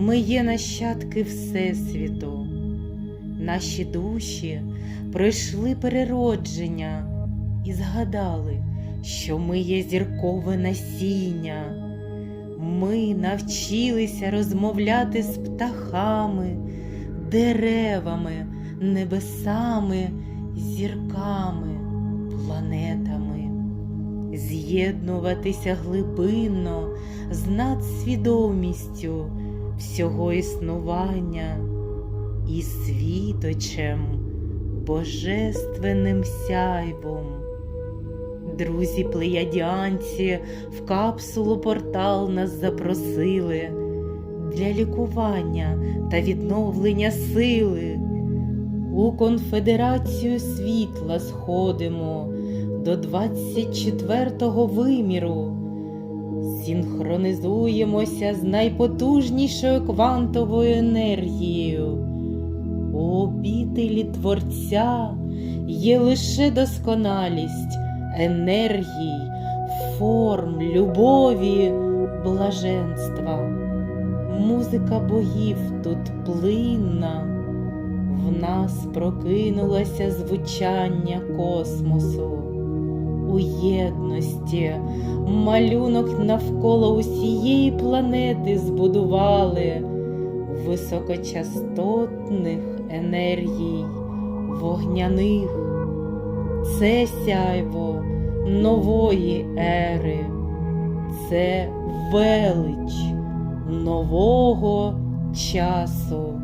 Ми є нащадки Всесвіту, наші душі пройшли переродження і згадали, що ми є зіркове насіння. Ми навчилися розмовляти з птахами, деревами, небесами, зірками, планетами, з'єднуватися глибинно з надсвідомістю всього існування і світочем, божественним сяйвом. Друзі плеядянці в капсулу портал нас запросили для лікування та відновлення сили. У конфедерацію світла сходимо до 24-го виміру. Синхронізуємося з найпотужнішою квантовою енергією. У обітелі Творця є лише досконалість енергій, форм, любові, блаженства. Музика богів тут плинна, в нас прокинулося звучання космосу. У єдності малюнок навколо усієї планети збудували високочастотних енергій, вогняних. Це сяйво нової ери, це велич нового часу.